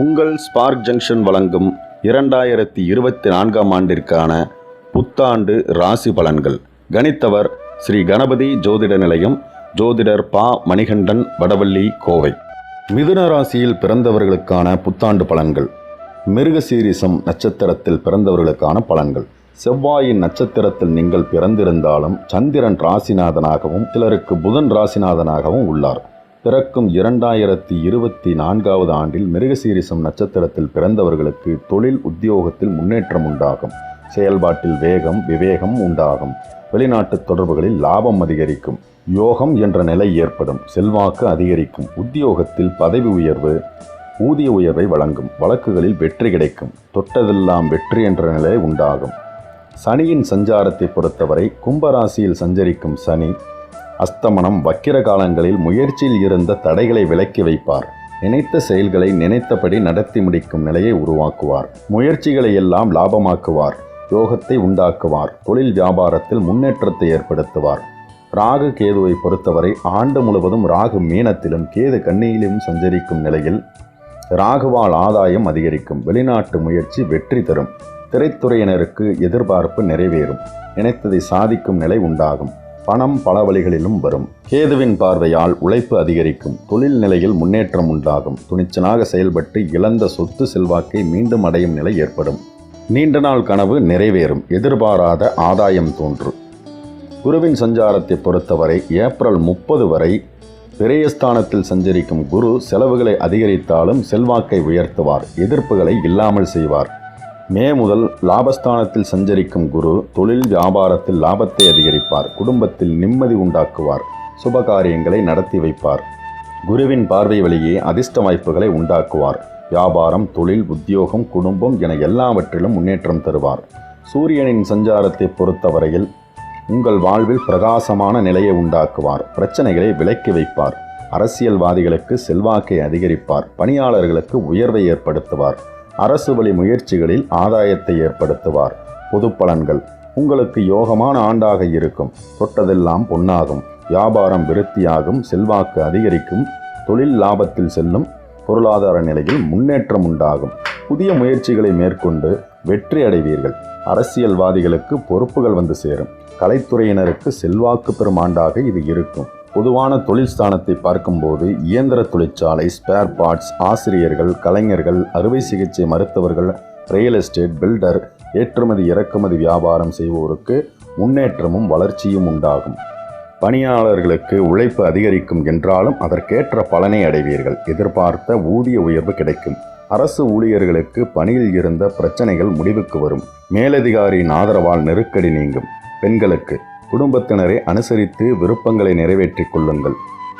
உங்கள் spark junction வழங்கும் இரண்டாயிரத்தி இருபத்தி நான்காம் ஆண்டிற்கான புத்தாண்டு ராசி பலன்கள். கணித்தவர் ஸ்ரீ கணபதி ஜோதிட நிலையம் ஜோதிடர் பா. மணிகண்டன் வடவள்ளி கோவை. மிதுன ராசியில் பிறந்தவர்களுக்கான புத்தாண்டு பலன்கள். மிருகசீரிசம் நட்சத்திரத்தில் பிறந்தவர்களுக்கான பலன்கள். செவ்வாயின் நட்சத்திரத்தில் நீங்கள் பிறந்திருந்தாலும் சந்திரன் ராசிநாதனாகவும் சிலருக்கு புதன் ராசிநாதனாகவும் உள்ளார். பிறக்கும் இரண்டாயிரத்தி இருபத்தி நான்காவது ஆண்டில் மிருகசீரிசம் நட்சத்திரத்தில் பிறந்தவர்களுக்கு தொழில் உத்தியோகத்தில் முன்னேற்றம் உண்டாகும். செயல்பாட்டில் வேகம் விவேகம் உண்டாகும். வெளிநாட்டு தொடர்புகளில் லாபம் அதிகரிக்கும். யோகம் என்ற நிலை ஏற்படும். செல்வாக்கு அதிகரிக்கும். உத்தியோகத்தில் பதவி உயர்வு ஊதிய உயர்வை வழங்கும். வழக்குகளில் வெற்றி கிடைக்கும். தொட்டதெல்லாம் வெற்றி என்ற நிலை உண்டாகும். சனியின் சஞ்சாரத்தை பொறுத்தவரை கும்பராசியில் சஞ்சரிக்கும் சனி அஸ்தமனம் வக்கிர காலங்களில் முயற்சியில் இருந்த தடைகளை விலக்கி வைப்பார். நினைத்த செயல்களை நினைத்தபடி நடத்தி முடிக்கும் நிலையை உருவாக்குவார். முயற்சிகளை எல்லாம் லாபமாக்குவார். யோகத்தை உண்டாக்குவார். தொழில் வியாபாரத்தில் முன்னேற்றத்தை ஏற்படுத்துவார். ராகு கேதுவை பொறுத்தவரை ஆண்டு முழுவதும் ராகு மீனத்திலும் கேது கண்ணியிலும் சஞ்சரிக்கும் நிலையில் ராகுவால் ஆதாயம் அதிகரிக்கும். வெளிநாட்டு முயற்சி வெற்றி தரும். திரைத்துறையினருக்கு எதிர்பார்ப்பு நிறைவேறும். நினைத்ததை சாதிக்கும் நிலை உண்டாகும். பணம் பல வழிகளிலும் வரும். கேதுவின் பார்வையால் உழைப்பு அதிகரிக்கும். தொழில் நிலையில் முன்னேற்றம் உண்டாகும். துணிச்சலாக செயல்பட்டு இழந்த சொத்து செல்வாக்கை மீண்டும் அடையும் நிலை ஏற்படும். நீண்ட நாள் கனவு நிறைவேறும். எதிர்பாராத ஆதாயம் தோன்றும் குருவின் சஞ்சாரத்தை பொறுத்தவரை ஏப்ரல் முப்பது வரை விரயஸ்தானத்தில் சஞ்சரிக்கும் குரு செலவுகளை அதிகரித்தாலும் செல்வாக்கை உயர்த்துவார். எதிர்ப்புகளை இல்லாமல் செய்வார். மே முதல் லாபஸ்தானத்தில் சஞ்சரிக்கும் குரு தொழில் வியாபாரத்தில் லாபத்தை வைப்பார் குடும்பத்தில் நிம்மதி உண்டாக்குவார் சுபகாரியங்களை நடத்தி வைப்பார். குருவின் பார்வை வழியே அதிர்ஷ்ட வாய்ப்புகளை உண்டாக்குவார். வியாபாரம் தொழில் உத்தியோகம் குடும்பம் என எல்லாவற்றிலும் முன்னேற்றம் தருவார். சூரியனின் சஞ்சாரத்தை பொறுத்தவரையில் உங்கள் வாழ்வில் பிரகாசமான நிலையை உண்டாக்குவார். பிரச்சனைகளை விலக்கி வைப்பார். அரசியல்வாதிகளுக்கு செல்வாக்கை அதிகரிப்பார். பணியாளர்களுக்கு உயர்வை ஏற்படுத்துவார். அரசு வழி முயற்சிகளில் ஆதாயத்தை ஏற்படுத்துவார். பொது பலன்கள் உங்களுக்கு யோகமான ஆண்டாக இருக்கும். தொட்டதெல்லாம் பொன்னாகும். வியாபாரம் விருத்தியாகும். செல்வாக்கு அதிகரிக்கும். தொழில் லாபத்தில் செல்லும். பொருளாதார நிலையில் முன்னேற்றம் உண்டாகும். புதிய முயற்சிகளை மேற்கொண்டு வெற்றி அடைவீர்கள். அரசியல்வாதிகளுக்கு பொறுப்புகள் வந்து சேரும். கலைத்துறையினருக்கு செல்வாக்கு பெறும் ஆண்டாக இது இருக்கும். பொதுவான தொழில் ஸ்தானத்தை பார்க்கும்போது இயந்திர தொழிற்சாலை ஸ்பேர் பார்ட்ஸ் ஆசிரியர்கள் கலைஞர்கள் அறுவை சிகிச்சை மருத்துவர்கள் ரியல் எஸ்டேட் பில்டர் ஏற்றுமதி இறக்குமதி வியாபாரம் செய்வோருக்கு முன்னேற்றமும் வளர்ச்சியும் உண்டாகும். பணியாளர்களுக்கு உழைப்பு அதிகரிக்கும் என்றாலும் அதற்கேற்ற பலனை அடைவீர்கள். எதிர்பார்த்த ஊதிய உயர்வு கிடைக்கும். அரசு ஊழியர்களுக்கு பணியில் இருந்த பிரச்சனைகள் முடிவுக்கு வரும். மேலதிகாரியின் ஆதரவால் நெருக்கடி நீங்கும். பெண்களுக்கு குடும்பத்தினரை அனுசரித்து விருப்பங்களை நிறைவேற்றிக் கொள்ளுங்கள்.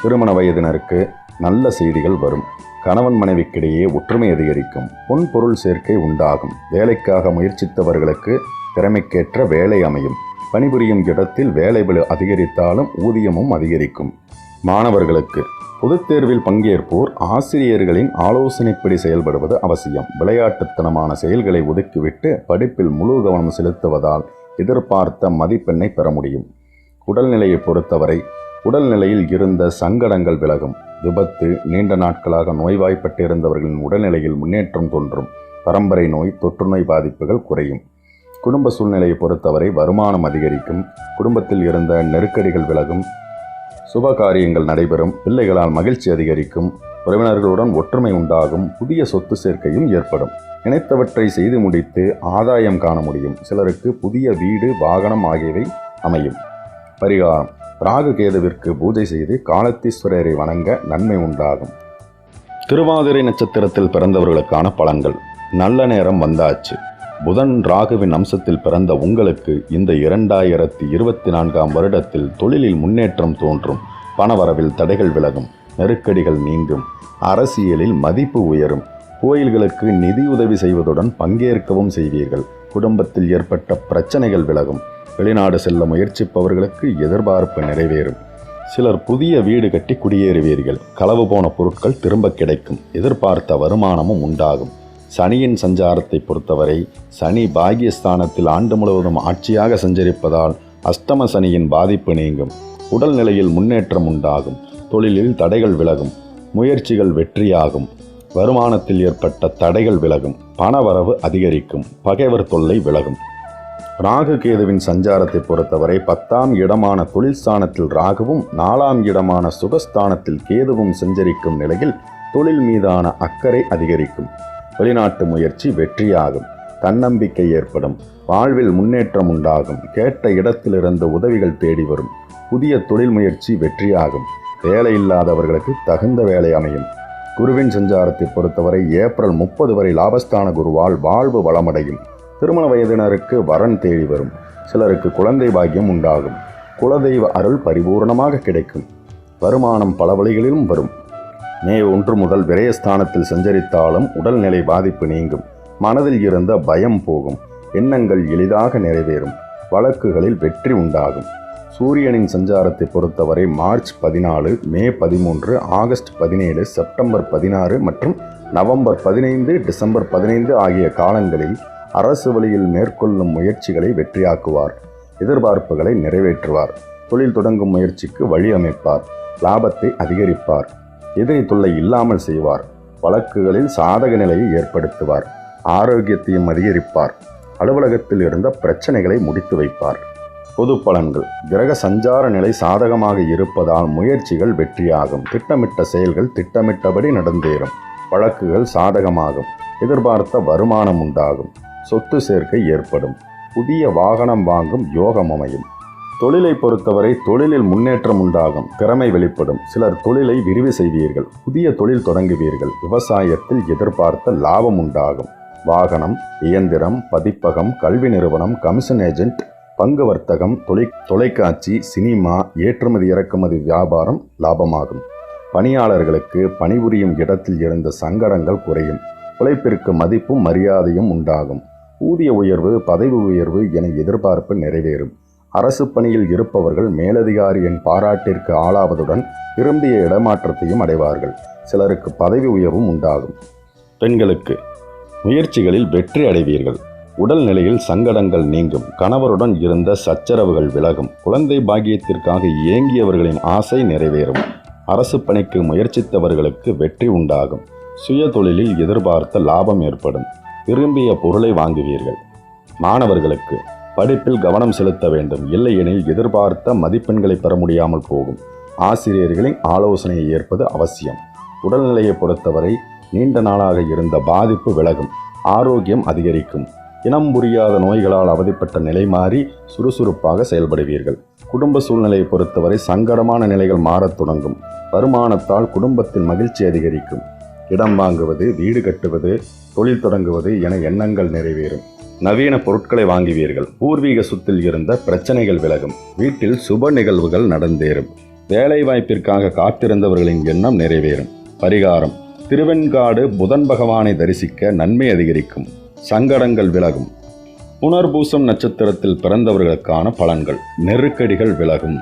திருமண வயதினருக்கு நல்ல செய்திகள் வரும். கணவன் மனைவிக்கிடையே ஒற்றுமை அதிகரிக்கும் பொன் பொருள் சேர்க்கை உண்டாகும். வேலைக்காக முயற்சித்தவர்களுக்கு திறமைக்கேற்ற வேலை அமையும். பணிபுரியும் இடத்தில் வேலைபளு அதிகரித்தாலும் ஊதியமும் அதிகரிக்கும். மாணவர்களுக்கு பொதுத் தேர்வில் பங்கேற்போர் ஆசிரியர்களின் ஆலோசனைப்படி செயல்படுவது அவசியம். விளையாட்டுத்தனமான செயல்களை ஒதுக்கிவிட்டு படிப்பில் முழு கவனம் செலுத்துவதால் எதிர்பார்த்த மதிப்பெண்ணை பெற முடியும். உடல்நிலையை பொறுத்தவரை உடல்நிலையில் இருந்த சங்கடங்கள் விலகும். விபத்து நீண்ட நாட்களாக நோய்வாய்ப்பட்டிருந்தவர்களின் உடல்நிலையில் முன்னேற்றம் தோன்றும். பரம்பரை நோய் தொற்றுநோய் பாதிப்புகள் குறையும். குடும்ப சூழ்நிலையை பொறுத்தவரை வருமானம் அதிகரிக்கும். குடும்பத்தில் இருந்த நெருக்கடிகள் விலகும். சுப காரியங்கள் நடைபெறும். பிள்ளைகளால் மகிழ்ச்சி அதிகரிக்கும். உறவினர்களுடன் ஒற்றுமை உண்டாகும். புதிய சொத்து சேர்க்கையும் ஏற்படும். நினைத்தவற்றை செய்து முடித்து ஆதாயம் காண முடியும். சிலருக்கு புதிய வீடு வாகனம் ஆகியவை அமையும். பரிகாரம். ராகு கேதுவிற்கு பூஜை செய்து காலத்தீஸ்வரரை வணங்க நன்மை உண்டாகும். திருவாதிரை நட்சத்திரத்தில் பிறந்தவர்களுக்கான பலன்கள். நல்ல நேரம் வந்தாச்சு. புதன் ராகுவின் அம்சத்தில் பிறந்த உங்களுக்கு இந்த இரண்டாயிரத்தி இருபத்தி நான்காம் வருடத்தில் தொழிலில் முன்னேற்றம் தோன்றும். பணவரவில் தடைகள் விலகும். நெருக்கடிகள் நீங்கும். அரசியலில் மதிப்பு உயரும். கோயில்களுக்கு நிதியுதவி செய்வதுடன் பங்கேற்கவும் செய்வீர்கள். குடும்பத்தில் ஏற்பட்ட பிரச்சனைகள் விலகும். வெளிநாடு செல்ல முயற்சிப்பவர்களுக்கு எதிர்பார்ப்பு நிறைவேறும். சிலர் புதிய வீடு கட்டி குடியேறுவீர்கள். களவு போன பொருட்கள் திரும்ப கிடைக்கும். எதிர்பார்த்த வருமானமும் உண்டாகும். சனியின் சஞ்சாரத்தை பொறுத்தவரை சனி பாகியஸ்தானத்தில் ஆண்டு முழுவதும் ஆட்சியாக சஞ்சரிப்பதால் அஷ்டம சனியின் பாதிப்பு நீங்கும். உடல்நிலையில் முன்னேற்றம் உண்டாகும். தொழிலில் தடைகள் விலகும். முயற்சிகள் வெற்றியாகும். வருமானத்தில் ஏற்பட்ட தடைகள் விலகும். பணவரவு அதிகரிக்கும். பகைவர் தொல்லை விலகும். ராகு கேதுவின் சஞ்சாரத்தை பொறுத்தவரை பத்தாம் இடமான தொழில் ஸ்தானத்தில் ராகுவும் நாலாம் இடமான சுகஸ்தானத்தில் கேதுவும் சஞ்சரிக்கும் நிலையில் தொழில் மீதான அக்கறை அதிகரிக்கும். வெளிநாட்டு முயற்சி வெற்றியாகும். தன்னம்பிக்கை ஏற்படும். வாழ்வில் முன்னேற்றம் உண்டாகும். கேட்ட இடத்திலிருந்து உதவிகள் தேடி வரும். புதிய தொழில் முயற்சி வெற்றியாகும். வேலை இல்லாதவர்களுக்கு தகுந்த வேலை அமையும். குருவின் சஞ்சாரத்தை பொறுத்தவரை ஏப்ரல் முப்பது வரை லாபஸ்தான குருவால் வாழ்வு வளமடையும். திருமண வயதினருக்கு வரன் தேடி வரும். சிலருக்கு குழந்தை பாக்கியம் உண்டாகும். குலதெய்வ அருள் பரிபூர்ணமாக கிடைக்கும். வருமானம் பல வழிகளிலும் வரும். மே ஒன்று முதல் விரயஸ்தானத்தில் சஞ்சரித்தாலும் உடல்நிலை பாதிப்பு நீங்கும். மனதில் இருந்த பயம் போகும். எண்ணங்கள் எளிதாக நிறைவேறும். வழக்குகளில் வெற்றி உண்டாகும். சூரியனின் சஞ்சாரத்தை பொறுத்தவரை மார்ச் பதினாலு மே பதிமூன்று ஆகஸ்ட் பதினேழு செப்டம்பர் பதினாறு மற்றும் நவம்பர் பதினைந்து டிசம்பர் பதினைந்து ஆகிய காலங்களில் அரசு வழியில் மேற்கொள்ளும் முயற்சிகளை வெற்றியாக்குவார் எதிர்பார்ப்புகளை நிறைவேற்றுவார் தொழில் தொடங்கும் முயற்சிக்கு வழி அமைப்பார் லாபத்தை அதிகரிப்பார் எதிரி தொல்லை இல்லாமல் செய்வார் வழக்குகளில் சாதக நிலையை ஏற்படுத்துவார் ஆரோக்கியத்தையும் அதிகரிப்பார் அலுவலகத்தில் இருந்த பிரச்சனைகளை முடித்து வைப்பார். பொது பலன்கள் கிரக சஞ்சார நிலை சாதகமாக இருப்பதால் முயற்சிகள் வெற்றியாகும் திட்டமிட்ட செயல்கள் திட்டமிட்டபடி நடந்தேறும் வழக்குகள் சாதகமாகும் எதிர்பார்த்த வருமானம் உண்டாகும். சொத்து சேர்க்கை ஏற்படும். புதிய வாகனம் வாங்கும் யோகம் அமையும். தொழிலை பொறுத்தவரை தொழிலில் முன்னேற்றம் உண்டாகும். திறமை வெளிப்படும். சிலர் தொழிலை விரிவு செய்வீர்கள். புதிய தொழில் தொடங்குவீர்கள். விவசாயத்தில் எதிர்பார்த்த லாபம் உண்டாகும். வாகனம் இயந்திரம் பதிப்பகம் கல்வி நிறுவனம் கமிஷன் ஏஜென்ட் பங்கு வர்த்தகம் தொலை தொலைக்காட்சி சினிமா ஏற்றுமதி இறக்குமதி வியாபாரம் லாபமாகும். பணியாளர்களுக்கு பணிபுரியும் இடத்தில் இருந்த சங்கடங்கள் குறையும். உழைப்பிற்கு மதிப்பும் மரியாதையும் உண்டாகும். ஊதிய உயர்வு பதவி உயர்வு என எதிர்பார்ப்பு நிறைவேறும். அரசு பணியில் இருப்பவர்கள் மேலதிகாரியின் பாராட்டிற்கு ஆளாவதுடன் விரும்பிய இடமாற்றத்தையும் அடைவார்கள். சிலருக்கு பதவி உயர்வும் உண்டாகும். பெண்களுக்கு முயற்சிகளில் வெற்றி அடைவீர்கள். உடல் நிலையில் சங்கடங்கள் நீங்கும். கணவருடன் இருந்த சச்சரவுகள் விலகும். குழந்தை பாக்கியத்திற்காக இயங்கியவர்களின் ஆசை நிறைவேறும். அரசு பணிக்கு முயற்சித்தவர்களுக்கு வெற்றி உண்டாகும். சுய தொழிலில் எதிர்பார்த்த லாபம் ஏற்படும். விரும்பிய பொருளை வாங்குவீர்கள். மாணவர்களுக்கு படிப்பில் கவனம் செலுத்த வேண்டும். இல்லையெனில் எதிர்பார்த்த மதிப்பெண்களை பெற முடியாமல் போகும். ஆசிரியர்களின் ஆலோசனையை ஏற்பது அவசியம். உடல்நிலையை பொறுத்தவரை நீண்ட நாளாக இருந்த பாதிப்பு விலகும். ஆரோக்கியம் அதிகரிக்கும். இனம் புரியாத நோய்களால் அவதிப்பட்ட நிலை மாறி சுறுசுறுப்பாக செயல்படுவீர்கள். குடும்ப சூழ்நிலையை பொறுத்தவரை சங்கடமான நிலைகள் மாறத் தொடங்கும். வருமானத்தால் குடும்பத்தின் மகிழ்ச்சி அதிகரிக்கும். இடம் வாங்குவது வீடு கட்டுவது தொழில் தொடங்குவது என எண்ணங்கள் நிறைவேறும். நவீன பொருட்களை வாங்குவீர்கள். பூர்வீக சொத்தில் இருந்த பிரச்சனைகள் விலகும். வீட்டில் சுப நிகழ்வுகள் நடந்தேறும். வேலை வாய்ப்பிற்காக காத்திருந்தவர்களின் எண்ணம் நிறைவேறும். பரிகாரம். திருவெண்காடு புதன் பகவானை தரிசிக்க நன்மை அதிகரிக்கும். சங்கடங்கள் விலகும். புனர்பூசம் நட்சத்திரத்தில் பிறந்தவர்களுக்கான பலன்கள். நெருக்கடிகள் விலகும்.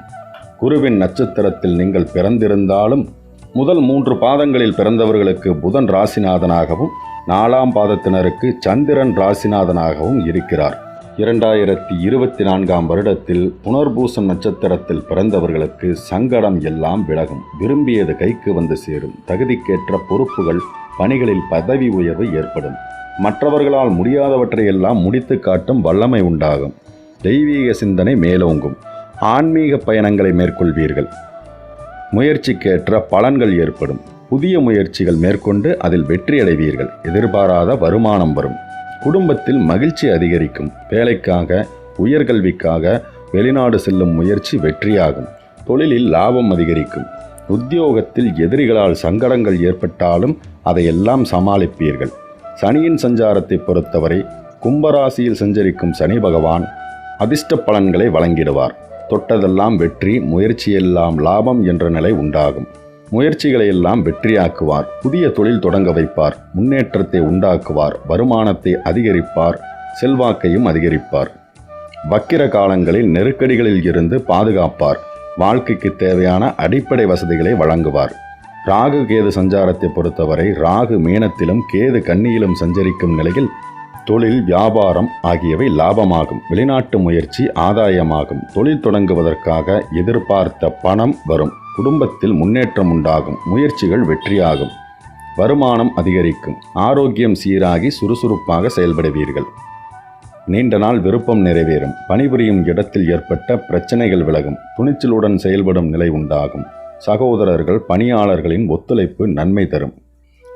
குருவின் நட்சத்திரத்தில் நீங்கள் பிறந்திருந்தாலும் முதல் மூன்று பாதங்களில் பிறந்தவர்களுக்கு புதன் ராசிநாதனாகவும் நாலாம் பாதத்தினருக்கு சந்திரன் ராசிநாதனாகவும் இருக்கிறார். இரண்டாயிரத்தி இருபத்தி நான்காம் வருடத்தில் புனர்பூசம் நட்சத்திரத்தில் பிறந்தவர்களுக்கு சங்கடம் எல்லாம் விலகும். விரும்பியது கைக்கு வந்து சேரும். தகுதிக்கேற்ற பொறுப்புகள் பணிகளில் பதவி உயர்வு ஏற்படும். மற்றவர்களால் முடியாதவற்றை எல்லாம் முடித்து காட்டும் வல்லமை உண்டாகும். தெய்வீக சிந்தனை மேலோங்கும். ஆன்மீக பயணங்களை மேற்கொள்வீர்கள். முயற்சிக்கேற்ற பலன்கள் ஏற்படும். புதிய முயற்சிகள் மேற்கொண்டு அதில் வெற்றியடைவீர்கள். எதிர்பாராத வருமானம் வரும். குடும்பத்தில் மகிழ்ச்சி அதிகரிக்கும். வேலைக்காக உயர்கல்விக்காக வெளிநாடு செல்லும் முயற்சி வெற்றியாகும். தொழிலில் லாபம் அதிகரிக்கும். உத்தியோகத்தில் எதிரிகளால் சங்கடங்கள் ஏற்பட்டாலும் அதையெல்லாம் சமாளிப்பீர்கள். சனியின் சஞ்சாரத்தை பொறுத்தவரை கும்பராசியில் சஞ்சரிக்கும் சனி பகவான் அதிர்ஷ்ட பலன்களை வழங்கிடுவார். தொட்டதெல்லாம் வெற்றி முயற்சியெல்லாம் லாபம் என்ற நிலை உண்டாகும். முயற்சிகளை எல்லாம் வெற்றியாக்குவார் புதிய தொழில் தொடங்க வைப்பார் முன்னேற்றத்தை உண்டாக்குவார் வருமானத்தை அதிகரிப்பார் செல்வாக்கையும் அதிகரிப்பார். வக்கிர காலங்களில் நெருக்கடிகளில் இருந்து பாதுகாப்பார் வாழ்க்கைக்கு தேவையான அடிப்படை வசதிகளை வழங்குவார். ராகு கேது சஞ்சாரத்தை பொறுத்தவரை ராகு மீனத்திலும் கேது கன்னியிலும் சஞ்சரிக்கும் நிலையில் தொழில் வியாபாரம் ஆகியவை லாபமாகும். வெளிநாட்டு முயற்சி ஆதாயமாகும். தொழில் தொடங்குவதற்காக எதிர்பார்த்த பணம் வரும். குடும்பத்தில் முன்னேற்றம் உண்டாகும். முயற்சிகள் வெற்றியாகும். வருமானம் அதிகரிக்கும். ஆரோக்கியம் சீராகி சுறுசுறுப்பாக செயல்படுவீர்கள். நீண்ட நாள் விருப்பம் நிறைவேறும். பணிபுரியும் இடத்தில் ஏற்பட்ட பிரச்சனைகள் விலகும். துணிச்சலுடன் செயல்படும் நிலை உண்டாகும். சகோதரர்கள் பணியாளர்களின் ஒத்துழைப்பு நன்மை தரும்.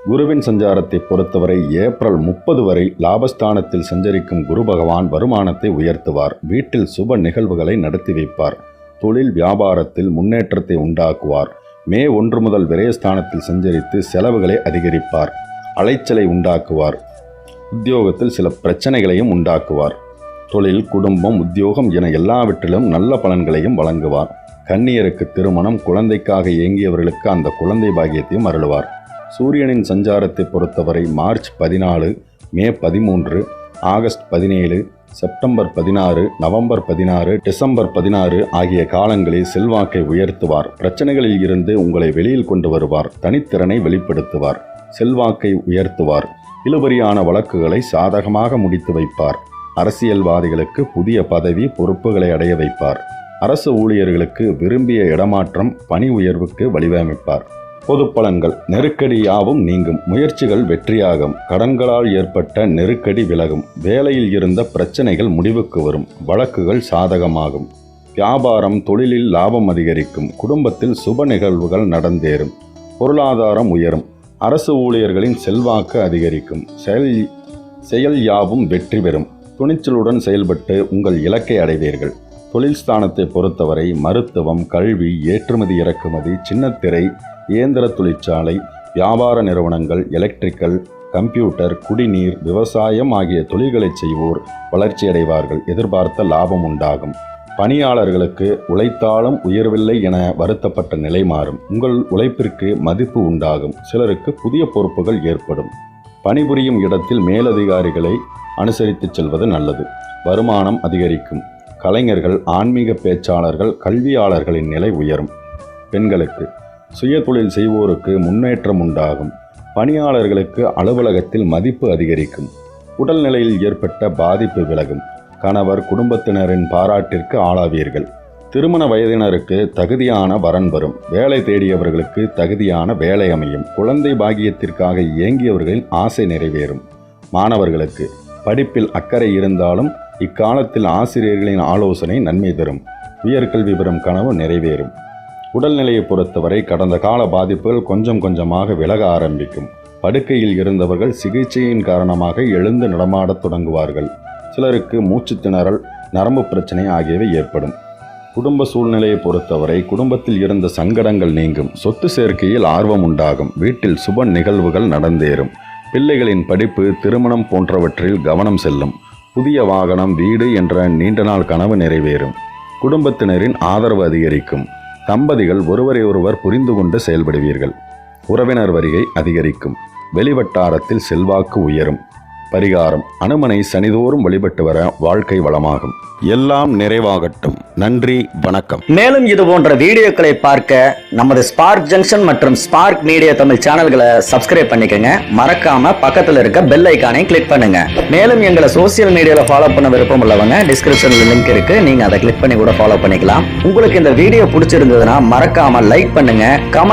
குருவின் சஞ்சாரத்தை பொறுத்தவரை ஏப்ரல் முப்பது வரை லாபஸ்தானத்தில் சஞ்சரிக்கும் குரு பகவான் வருமானத்தை உயர்த்துவார். வீட்டில் சுப நிகழ்வுகளை நடத்தி வைப்பார். தொழில் வியாபாரத்தில் முன்னேற்றத்தை உண்டாக்குவார். மே ஒன்று முதல் விரயஸ்தானத்தில் சஞ்சரித்து செலவுகளை அதிகரிப்பார். அலைச்சலை உண்டாக்குவார். உத்தியோகத்தில் சில பிரச்சனைகளையும் உண்டாக்குவார். தொழில் குடும்பம் உத்தியோகம் என எல்லாவற்றிலும் நல்ல பலன்களையும் வழங்குவார். கன்னியருக்கு திருமணம் குழந்தைக்காக இயங்கியவர்களுக்கு அந்த குழந்தை பாக்கியத்தையும் அருளுவார். சூரியனின் சஞ்சாரத்தை பொறுத்தவரை மார்ச் பதினாலு மே பதிமூன்று ஆகஸ்ட் பதினேழு செப்டம்பர் பதினாறு நவம்பர் பதினாறு டிசம்பர் பதினாறு ஆகிய காலங்களில் செல்வாக்கை உயர்த்துவார். பிரச்சனைகளில் இருந்து உங்களை வெளியில் கொண்டு வருவார். தனித்திறனை வெளிப்படுத்துவார். செல்வாக்கை உயர்த்துவார். இழுபறியான வழக்குகளை சாதகமாக முடித்து வைப்பார். அரசியல்வாதிகளுக்கு புதிய பதவி பொறுப்புகளை அடைய வைப்பார். அரசு ஊழியர்களுக்கு விரும்பிய இடமாற்றம் பணி உயர்வுக்கு வழிவமைப்பார் பொது பலன்கள் நெருக்கடி யாவும் நீங்கும். முயற்சிகள் வெற்றியாகும். கடன்களால் ஏற்பட்ட நெருக்கடி விலகும். வேலையில் இருந்த பிரச்சனைகள் முடிவுக்கு வரும். வழக்குகள் சாதகமாகும். வியாபாரம் தொழிலில் லாபம் அதிகரிக்கும். குடும்பத்தில் சுப நிகழ்வுகள் நடந்தேறும். பொருளாதாரம் உயரும். அரசு ஊழியர்களின் செல்வாக்கு அதிகரிக்கும். செயல் செயல் யாவும் வெற்றி பெறும். துணிச்சலுடன் செயல்பட்டு உங்கள் இலக்கை அடைவீர்கள். தொழில் ஸ்தானத்தை பொறுத்தவரை மருத்துவம் கல்வி ஏற்றுமதி இறக்குமதி சின்னத்திரை இயந்திர தொழிற்சாலை வியாபார நிறுவனங்கள் எலக்ட்ரிக்கல் கம்ப்யூட்டர் குடிநீர் விவசாயம் ஆகிய தொழில்களை செய்வோர் வளர்ச்சியடைவார்கள். எதிர்பார்த்த லாபம் உண்டாகும். பணியாளர்களுக்கு உழைத்தாலும் உயர்வில்லை என வருத்தப்பட்ட நிலை மாறும். உங்கள் உழைப்பிற்கு மதிப்பு உண்டாகும். சிலருக்கு புதிய பொறுப்புகள் ஏற்படும். பணிபுரியும் இடத்தில் மேலதிகாரிகளை அனுசரித்துச் செல்வது நல்லது. வருமானம் அதிகரிக்கும். கலைஞர்கள் ஆன்மீக பேச்சாளர்கள் கல்வியாளர்களின் நிலை உயரும். பெண்களுக்கு சுய தொழில் செய்வோருக்கு முன்னேற்றம் உண்டாகும். பணியாளர்களுக்கு அலுவலகத்தில் மதிப்பு அதிகரிக்கும். உடல்நிலையில் ஏற்பட்ட பாதிப்பு விலகும். கணவர் குடும்பத்தினரின் பாராட்டிற்கு ஆளாவீர்கள். திருமண வயதினருக்கு தகுதியான வரன் வரும். வேலை தேடியவர்களுக்கு தகுதியான வேலை அமையும். குழந்தை பாக்கியத்திற்காக இயங்கியவர்களின் ஆசை நிறைவேறும். மாணவர்களுக்கு படிப்பில் அக்கறை இருந்தாலும் இக்காலத்தில் ஆசிரியர்களின் ஆலோசனை நன்மை தரும். உயர்கல்வி பெறும் கனவு நிறைவேறும். உடல்நிலையை பொறுத்தவரை கடந்த கால பாதிப்புகள் கொஞ்சம் கொஞ்சமாக விலக ஆரம்பிக்கும். படுக்கையில் இருந்தவர்கள் சிகிச்சையின் காரணமாக எழுந்து நடமாடத் தொடங்குவார்கள். சிலருக்கு மூச்சுத்திணறல் நரம்பு பிரச்சனை ஆகியவை ஏற்படும். குடும்ப சூழ்நிலையை பொறுத்தவரை குடும்பத்தில் இருந்த சங்கடங்கள் நீங்கும். சொத்து சேர்க்கையில் ஆர்வம் உண்டாகும். வீட்டில் சுப நிகழ்வுகள் நடந்தேறும். பிள்ளைகளின் படிப்பு திருமணம் போன்றவற்றில் கவனம் செல்லும். புதிய வாகனம் வீடு என்ற நீண்ட நாள் கனவு நிறைவேறும். குடும்பத்தினரின் ஆதரவு அதிகரிக்கும். தம்பதிகள் ஒருவரை ஒருவர் புரிந்து கொண்டு செயல்படுவீர்கள். உறவினர் வருகை அதிகரிக்கும். வெளிவட்டாரத்தில் செல்வாக்கு உயரும். பரிகாரம். அனுமனை சனிதோறும் வழிபட்டு வர வாழ்க்கை வளமாகும். எல்லாம் நிறைவாகட்டும். நன்றி வணக்கம். மேலும் இது போன்ற வீடியோக்களை பார்க்க நமது ஸ்பார்க் ஜங்ஷன் மற்றும் ஸ்பார்க் மீடியா தமிழ் சேனல்களை சப்ஸ்கிரைப் பண்ணிக்கங்க. மறக்காம பக்கத்தில் இருக்க பெல் ஐக்கானை கிளிக் பண்ணுங்க. மேலும் எங்களை சோசியல் மீடியாவில் ஃபாலோ பண்ண விருப்பம் உள்ளவங்க டிஸ்கிரிப்ஷன்ல லிங்க் இருக்கு. நீங்க அதை கிளிக் பண்ணி கூட ஃபாலோ பண்ணிக்கலாம். உங்களுக்கு இந்த வீடியோ பிடிச்சிருந்ததுன்னா மறக்காம லைக் பண்ணுங்க கமெண்ட்